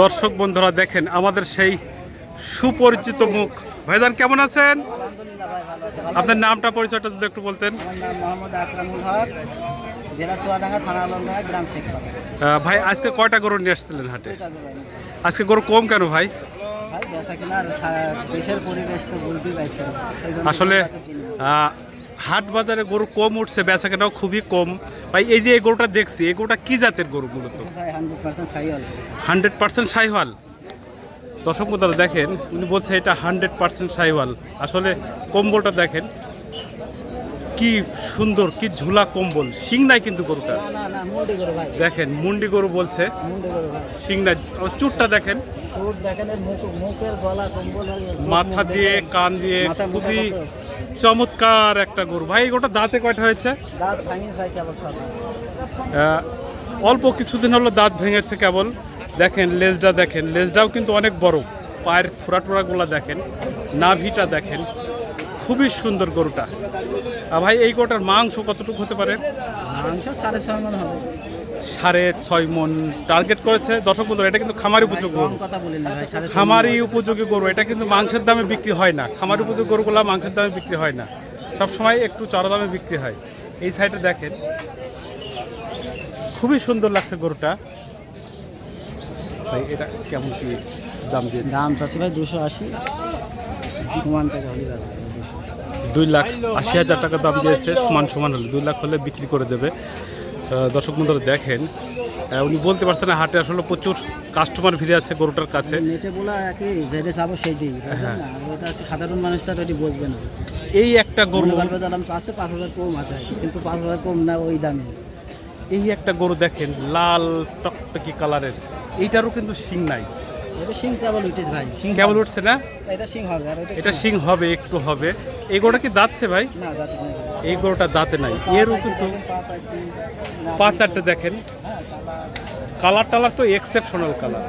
দর্শক বন্ধুরা দেখেন আমাদের সেই সুপরিচিত মুখ। ভাইজান কেমন আছেন? আপনার নামটা পরিচয়টা যদি একটু বলতেন। ভাই আজকে কয়টা গরু নিয়ে আসছিলেন হাটে। আজকে গরু কম কেন ভাই? আসলে হাট বাজারে গরু কম উঠছে বেচা কেনাও খুবই কম। ভাই এই যে এই গরুটা দেখছি এই গরুটা কি জাতের গরু মূলত? হান্ড্রেড পার্সেন্ট সাইওয়াল দর্শক বন্ধুরা দেখেন উনি বলছে এটা হান্ড্রেড পার্সেন্ট সাইওয়াল আসলে কম্বলটা দেখেন কি সুন্দর কি ঝুলা কম্বল। শিং নাই কিন্তু গরুটা। দেখেন মুন্ডি গরু বলছে। শিং নাই। ও চুটটা দেখেন। মাথা দিয়ে কান দিয়ে খুবই? চমৎকার একটা গরু। ভাই গরুটা দাঁতে কয়টা হয়েছে? অল্প কিছুদিন হলো দাঁত ভেঙেছে কেবল। দেখেন লেজটা দেখেন লেজটাও কিন্তু অনেক বড়। পায়ের থোড়া টোড়াগুলো দেখেন নাভিটা দেখেন খুবই সুন্দর গরুটা। ভাই এই গরুটার মাংস কতটুকু হতে পারে? মাংস সাড়ে ছয় মন হবে। সাড়ে ছয় মন টার্গেট করেছে। দর্শক বন্ধুরা এটা কিন্তু খামারি উপযোগী গরু। খামারি উপযোগী গরু এটা কিন্তু মাংসের দামে বিক্রি হয় না। খামারি উপযোগী গরুগুলো মাংসের দামে বিক্রি হয় না। সব সময় একটু চড়া দামে বিক্রি হয়। এই সাইডে দেখেন খুবই সুন্দর লাগছে গরুটা। ভাই এটা কেমন কি দাম দিয়ে দাম চাচ্ছি ভাই দুশো আশি। দুই লাখ আশি হাজার টাকা দাম দিয়েছে সমান সমান হলে। দুই লাখ হলে বিক্রি করে দেবে। দর্শক বন্ধুরা দেখেন উনি বলতে পারছেন না হাটে আসলে প্রচুর কাস্টমার ভিড়ে আছে গরুটার কাছে। নেটে বলা একই যেটা চাবো সেইটাই। ওটা হচ্ছে সাধারণ মানুষ তো ওটি বুঝবে না। এই একটা গরু গল্পে দাম আছে পাঁচ হাজার কম আছে কিন্তু পাঁচ হাজার কম না ওই দামে। এই একটা গরু দেখেন লাল টকটকি কালারের। এইটারও কিন্তু শিং নাই। এটা সিং কেবল উঠেছে ভাই কেমন উঠছে না? এটা সিং হবে আর এটা শিং হবে। একটু হবে। এই গরুটা কি দাঁতছে ভাই? না নেই এই গরুটা দাঁতে নাই। এরও কিন্তু পাঁচ চারটে দেখেন। কালার টালার তো এক্সেপশনাল কালার।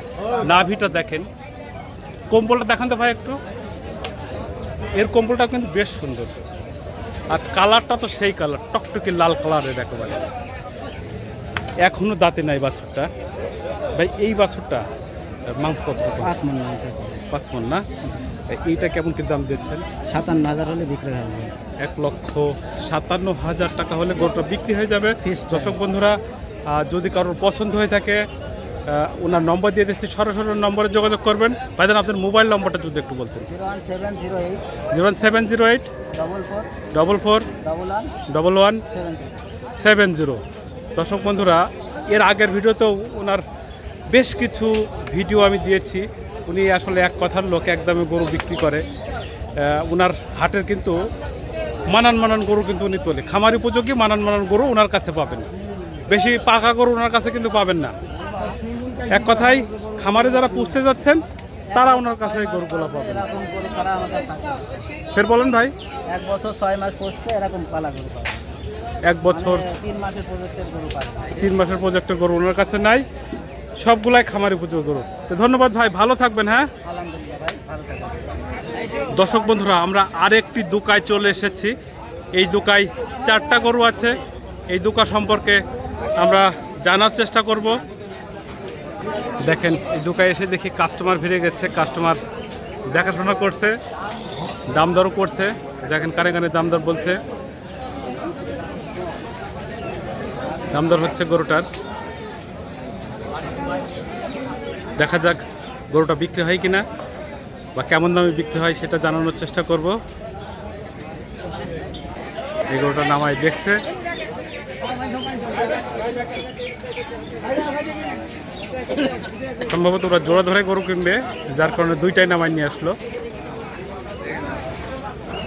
নাভিটা দেখেন। কম্বলটা দেখান তো ভাই একটু। এর কম্বলটা কিন্তু বেশ সুন্দর। আর কালারটা তো সেই কালার, টকটকে লাল কালারের একেবারে এখনও দাঁতে নাই বাছুরটা। ভাই, এই বাছুরটা মাংস কত পাঁচ মন মাংস আছে। পাঁচ মন না? এইটা কেমন কি দাম দিচ্ছেন? সাতান্ন হাজার হলে বিক্রি হবে এক লক্ষ সাতান্ন হাজার টাকা হলে গরুটা বিক্রি হয়ে যাবে। দর্শক বন্ধুরা যদি কারোর পছন্দ হয়ে থাকে ওনার নম্বর দিয়ে দিচ্ছি সরাসরি নম্বরে যোগাযোগ করবেন। ভাইজান আপনার মোবাইল নম্বরটা যদি একটু বলতেন। Zero one seven zero eight. Double four double one seven zero দর্শক বন্ধুরা এর আগের ভিডিওতেও ওনার বেশ কিছু ভিডিও আমি দিয়েছি। উনি আসলে এক কথার লোক একদমই গরু বিক্রি করে। ওনার হাটের কিন্তু মানান মানান গরু কিন্তু উনি তোলে। খামার উপযোগী মানান মানান গরু ওনার কাছে পাবেন। বেশি পাকা গরু ওনার কাছে কিন্তু পাবেন না। এক কথায় খামারে যারা পুষতে যাচ্ছেন তারা ওনার কাছে গরুগুলো পাবেন। ফের বলেন ভাই। এক বছর ছয় মাস পুষতে এরকম পালা গরু এক বছর মানে তিন মাসের প্রজেক্টের গরু পাবে তিন মাসের প্রজেক্টের গরু ওনার কাছে নাই। সবগুলাই খামারি পুজো গরু। তো ধন্যবাদ ভাই, ভালো থাকবেন হ্যাঁ? দর্শক বন্ধুরা, আমরা আরেকটি দোকায় চলে এসেছি। এই দোকায় চারটা গরু আছে। এই দোকা সম্পর্কে আমরা জানার চেষ্টা করব। দেখেন, এই দোকায় এসে দেখি কাস্টমার ভিড়ে গেছে কাস্টমার দেখাশোনা করছে, দাম দরও করছে। দেখেন কানে কানে দাম দর বলছে। দাম দর হচ্ছে গরুটার। দেখা যাক গরুটা বিক্রি হয় কিনা বা কেমন দামে বিক্রি হয় সেটা জানানোর চেষ্টা করব। এই গরুটা নামায় দেখছে। সম্ভবত ওরা জোড়া ধরে গরু কিনবে, যার কারণে দুইটাই নামায় নিয়ে আসলো।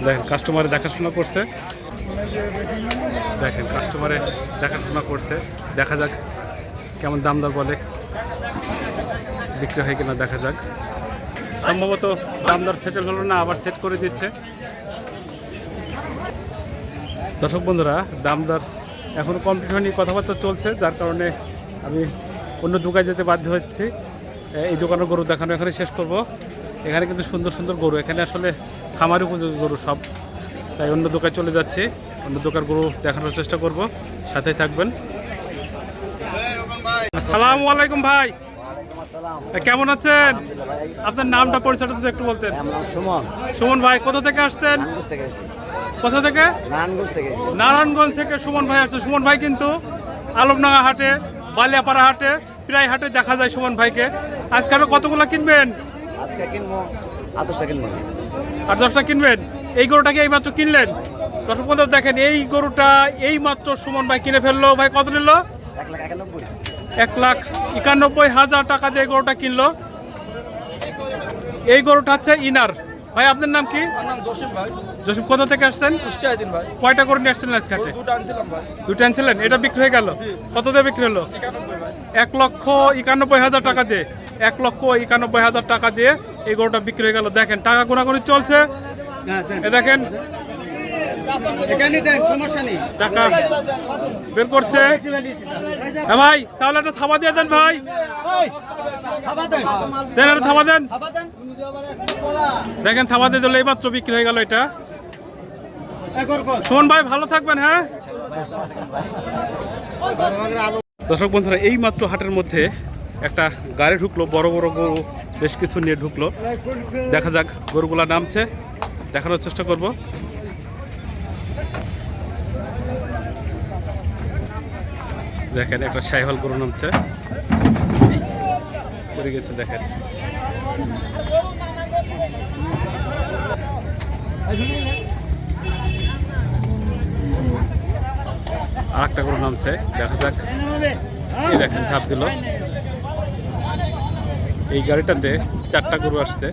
দেখেন কাস্টমারে দেখাশোনা করছে। দেখেন কাস্টমারে দেখাশোনা করছে। দেখা যাক কেমন দাম দর বলে। বিক্রি হয় কিনা দেখা যাক। সম্ভবত দামদার সেটেল হলো না, আবার সেট করে দিচ্ছে। দর্শক বন্ধুরা, দাম দর এখনও কমপ্লিট হয়নি কথাবার্তা চলছে, যার কারণে আমি অন্য দোকানে যেতে বাধ্য হচ্ছি। এই দোকানের গরু দেখানো এখানে শেষ করব। এখানে কিন্তু সুন্দর সুন্দর গরু, এখানে আসলে খামারি উপযোগী গরু সব। তাই অন্য দোকানে চলে যাচ্ছি, অন্য দোকান গরু দেখানোর চেষ্টা করব। সাথেই থাকবেন। আসসালামু আলাইকুম ভাই। কেমন আছেন? আপনার নামটা পরিচয়টা যদি একটু বলতেন। সুমন। সুমন ভাই কোথা থেকে আসছেন? থেকে কোথা থেকে? নারায়ণগঞ্জ থেকে নারায়ণগঞ্জ থেকে সুমন ভাই আসছে। সুমন ভাই কিন্তু আলমডাঙ্গা হাটে বালিয়াপাড়া হাটে প্রায় হাটে দেখা যায় সুমন ভাইকে। আজকে আরও কতগুলো কিনবেন? আজকে কিনবো আদর্শটা কিনবো। আর দশটা কিনবেন? এই গরুটাকে এই মাত্র কিনলেন? দর্শক বন্ধু দেখেন এই গরুটা এই মাত্র সুমন ভাই কিনে ফেলল। ভাই কত নিল? এক লাখ একানব্বই। এক লাখ একানব্বই হাজার টাকা দিয়ে গরুটা কিনলো। এই গরুটা হচ্ছে ইনার। ভাই আপনার নাম কি? জসিম কোথা থেকে আসছেন? কয়টা গরু নিয়ে আজকে হাটে? দুটো আনছিলাম ভাই। দুটো আনছিলেন? এটা বিক্রি হয়ে গেল? কত দিয়ে বিক্রি হলো? এক লক্ষ একানব্বই হাজার টাকা দিয়ে। এক লক্ষ একানব্বই হাজার টাকা দিয়ে এই গরুটা বিক্রি হয়ে গেল। দেখেন টাকা গোনাগুনি চলছে। এ দেখেন এখানে দেন সমস্যা নেই টাকা বের করছে। হ্যাঁ ভাই তাহলে একটা থাবা দিয়ে দেন ভাই। দেন। একটা থাবা দেন। দেখেন থাবা দিয়ে দিলে এইমাত্র বিক্রি হয়ে গেল এটা। সুমন ভাই ভালো থাকবেন হ্যাঁ? দর্শক বন্ধুরা এই মাত্র হাটের মধ্যে একটা গাড়ি ঢুকলো বড় বড় গরু বেশ কিছু নিয়ে ঢুকলো। দেখা যাক গরুগুলা নামছে। দেখানোর চেষ্টা করব। দেখেন, একটা সাইহল গরু নামছে। পড়ে গেছে, দেখেন। আর একটা গরু নামছে, দেখা যাক। এই দেখেন, ঝাঁপ দিল। এই গাড়িটাতে চারটা গরু আসছে।